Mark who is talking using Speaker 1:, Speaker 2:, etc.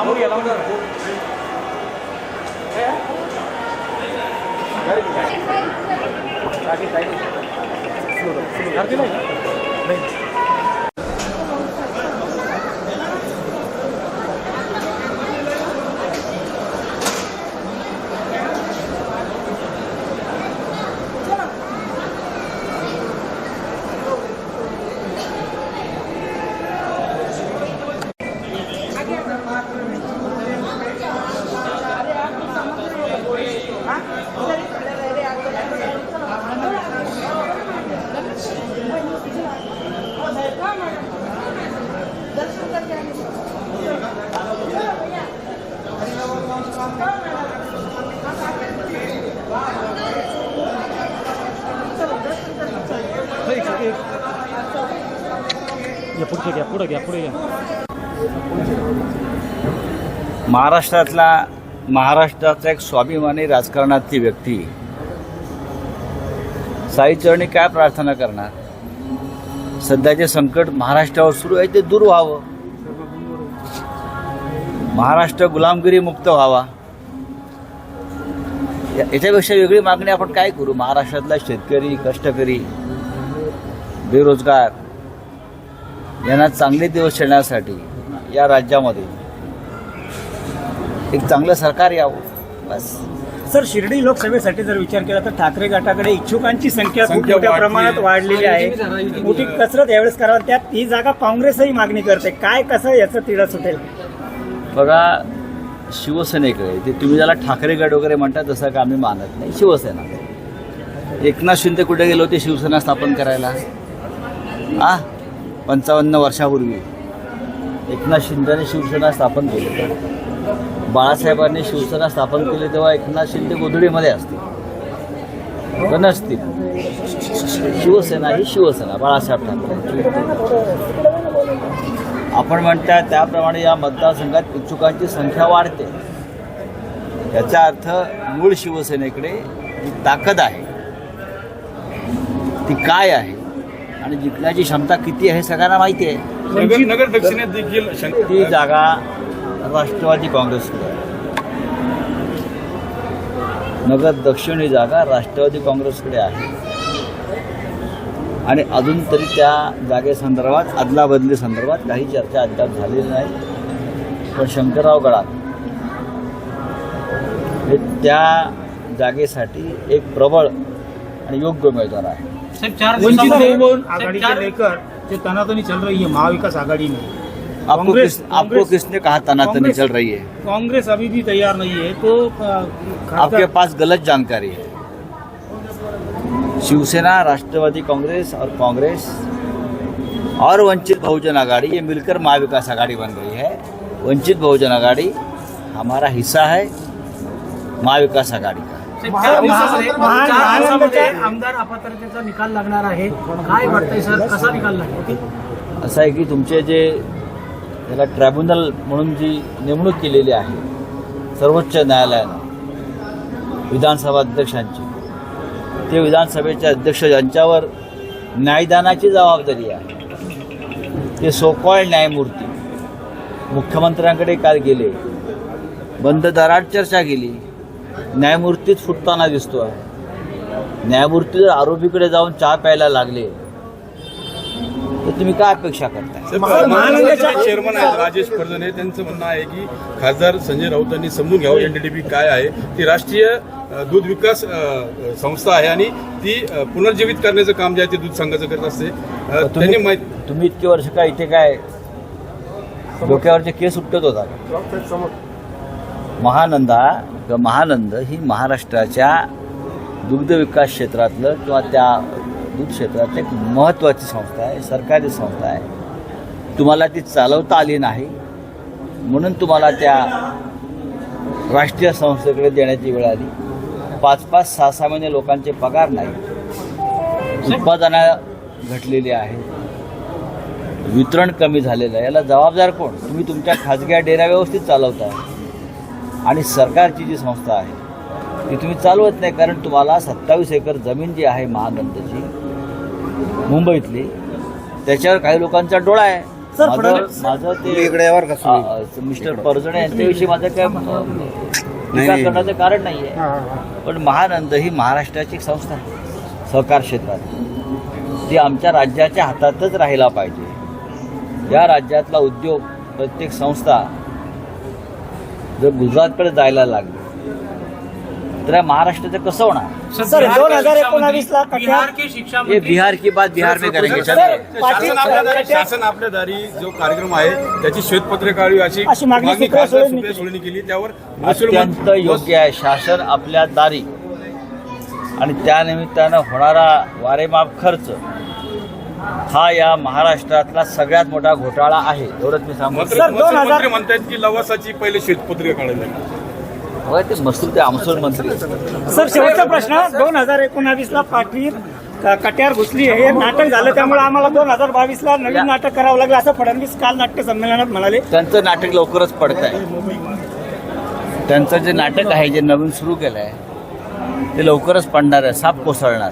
Speaker 1: या पुढचे घ्या पुढे घ्या पुढे
Speaker 2: महाराष्ट्रातला महाराष्ट्राचा एक स्वाभिमानी राजकारणातली व्यक्ती. साईचरणी काय प्रार्थना करणार? सध्याचे संकट महाराष्ट्रावर सुरू आहे ते दूर व्हावं. महाराष्ट्र गुलामगिरी मुक्त व्हावा. या- याच्यापेक्षा वेगळी मागणी आपण काय करू? महाराष्ट्रातला शेतकरी कष्टकरी बेरोजगार यांना चांगले दिवस येण्यासाठी या राज्यामध्ये एक चांगलं सरकार यावं. बस.
Speaker 1: सर शिर्डी लोकसभेसाठी जर विचार केला तर ठाकरे गटाकडे इच्छुकांची संख्या खूप
Speaker 3: संख्या
Speaker 1: मोठ्या प्रमाणात. वाढलेली आहे. मोठी कसरत यावेळेस करावी. त्यात ही जागा काँग्रेसही मागणी करते. काय कसं याचं तिढा सुटेल?
Speaker 2: बघा शिवसेनेकडे ते तुम्ही ज्याला ठाकरे गट वगैरे म्हणता तसं का आम्ही मानत नाही. शिवसेना. एकनाथ शिंदे कुठे गेले होते शिवसेना स्थापन करायला? आ? पंचावन्न वर्षापूर्वी. एकनाथ शिंदेने शिवसेना स्थापन केली बाळासाहेबांनी शिवसेना स्थापन केली तेव्हा एकनाथ शिंदे गोधडीमध्ये असतील. नसतील. शिवसेना ही शिवसेना बाळासाहेब ठाकरे. आपण म्हणता त्याप्रमाणे या मतदारसंघात इच्छुकांची संख्या वाढते. याचा अर्थ मूळ शिवसेनेकडे जी ताकद आहे ती काय आहे आणि जिंकण्याची क्षमता किती आहे सगळ्यांना माहिती आहे.
Speaker 3: नगर नगर दक्षिणेत देखील
Speaker 2: ती जागा राष्ट्रवादी काँग्रेसकडे आहे. नगर दक्षिण ही जागा राष्ट्रवादी काँग्रेसकडे आहे. आणि अजून तरी त्या जागेसंदर्भात अदलाबदली संदर्भात काही चर्चा अद्याप झालेली नाही. पण शंकरराव गडाख हे त्या जागेसाठी एक प्रबळ आणि योग्य उमेदवार आहे
Speaker 1: तनातनी चल रही है महाविकास आघाड़ी में
Speaker 2: आपको किस किसने कहा तनातनी चल रही है?
Speaker 1: कांग्रेस अभी भी तैयार नहीं है तो
Speaker 2: आपके पास गलत जानकारी है। शिवसेना राष्ट्रवादी कांग्रेस और कांग्रेस और वंचित बहुजन आघाड़ी ये मिलकर महाविकास आघाड़ी बन गई है। वंचित बहुजन आघाड़ी हमारा हिस्सा है महाविकास आघाडी का।
Speaker 1: महा- महा- महानंदच्या
Speaker 4: आमदार अपात्रतेचा निकाल लागणार आहे. काय वाटतंय सर? कसा निकाल लागेल?
Speaker 2: असं आहे की तुमचे जे त्याला ट्रायब्युनल म्हणून जी नेमणूक केलेली आहे सर्वोच्च न्यायालयानं विधानसभा अध्यक्षांची ते विधानसभेचे अध्यक्ष यांच्यावर न्यायदानाची जबाबदारी आहे. ते सोकॉल्ड न्यायमूर्ती. मुख्यमंत्र्यांकडे काल गेले. बंद दराट चर्चा केली. न्यायमूर्तीच फुटताना दिसतो आहे न्यायमूर्ती जर आरोपीकडे जाऊन चहा प्यायला लागले तुम्ही काय अपेक्षा करताय?
Speaker 3: महानगरचे चेअरमन आहेत राजेश फडजणे त्यांचं म्हणणं आहे की खासदार संजय राऊतांनी समजून घ्यावं. एनडीडीपी काय आहे? ती राष्ट्रीय दूध विकास संस्था आहे आणि ती पुनर्जीवित करण्याचं काम जे आहे ते दूध संघाचं करत असते. त्यांनी
Speaker 2: तुम्ही
Speaker 3: माहिती
Speaker 2: तुम्ही इतके वर्ष काय इथे काय डोक्यावरचे केस उपटत होता? महानंदा किंवा महानंद ही महाराष्ट्राच्या दुग्ध विकास क्षेत्रातलं किंवा त्या दूध क्षेत्रात एक महत्त्वाची संस्था आहे सरकारी संस्था आहे. तुम्हाला ती चालवता आली नाही म्हणून तुम्हाला त्या राष्ट्रीय संस्थेकडे देण्याची वेळ आली. पाच पाच सहा सहा महिने लोकांचे पगार नाही. उत्पादनं घटलेली आहेत. वितरण कमी झालेलं आहे. याला जबाबदार कोण? तुम्ही तुमच्या खाजगी डेऱ्या व्यवस्थित चालवता. आणि सरकारची जी संस्था आहे ती तुम्ही चालवत नाही कारण तुम्हाला सत्तावीस एकर जमीन जी आहे महानंदची मुंबईतली त्याच्यावर काही लोकांचा डोळा आहे.
Speaker 1: सर,
Speaker 2: माझं माझं ते
Speaker 5: इकडे यावर का
Speaker 2: आ, आ, मिस्टर परजणे यांच्याविषयी माझं काय टीका
Speaker 5: नाही.
Speaker 2: करण्याचं कारण नाही आहे पण महानंद ही महाराष्ट्राची एक संस्था आहे. सहकार क्षेत्रात. जी आमच्या राज्याच्या हातातच राहिला पाहिजे. या राज्यातला उद्योग प्रत्येक संस्था जर गुजरातकडे जायला लागली तर या महाराष्ट्राचं कसं होणार?
Speaker 1: सर,
Speaker 4: बिहार के
Speaker 1: 2019 ला
Speaker 4: बिहार के शिक्षा
Speaker 2: ये
Speaker 4: मंत्री
Speaker 2: बिहार की बात बिहार में करेंगे
Speaker 3: शासन आपल्या दारी
Speaker 1: कट्यार-
Speaker 3: शासन आपल्या दारी जो कार्यक्रम आहे त्याची श्वेतपत्रे काढावी अशी
Speaker 1: अशी मागणी
Speaker 3: खासदार सुप्रिया
Speaker 1: केली.
Speaker 3: सुळेंनी केली. त्यावर
Speaker 2: अत्यंत
Speaker 3: मंत्री-
Speaker 2: योग्य आहे शासन आपल्या दारी. आणि त्यानिमित्तानं होणारा वारेमाप खर्च हा या महाराष्ट्रातला सगळ्यात मोठा घोटाळा आहे. एवढंच मी सांगतो
Speaker 1: दोन हजार-
Speaker 3: म्हणतायत की लवासाची पहिले श्वेतपत्रिका काढायला
Speaker 2: होय, ते मसूर ते आमसूल मंत्री?
Speaker 1: सर शेवटचा प्रश्न. दोन हजार एकोणावीस ला पाटील कट्यार घुसली हे नाटक झालं त्यामुळे आम्हाला दोन हजार बावीस ला नवीन नाटक करावं लागलं असं फडणवीस काल नाट्य संमेलनात म्हणाले.
Speaker 2: त्यांचं नाटक लवकरच पडत आहे त्यांचं जे नाटक आहे जे नवीन सुरू केलं आहे ते लवकरच पडणार आहे साप कोसळणार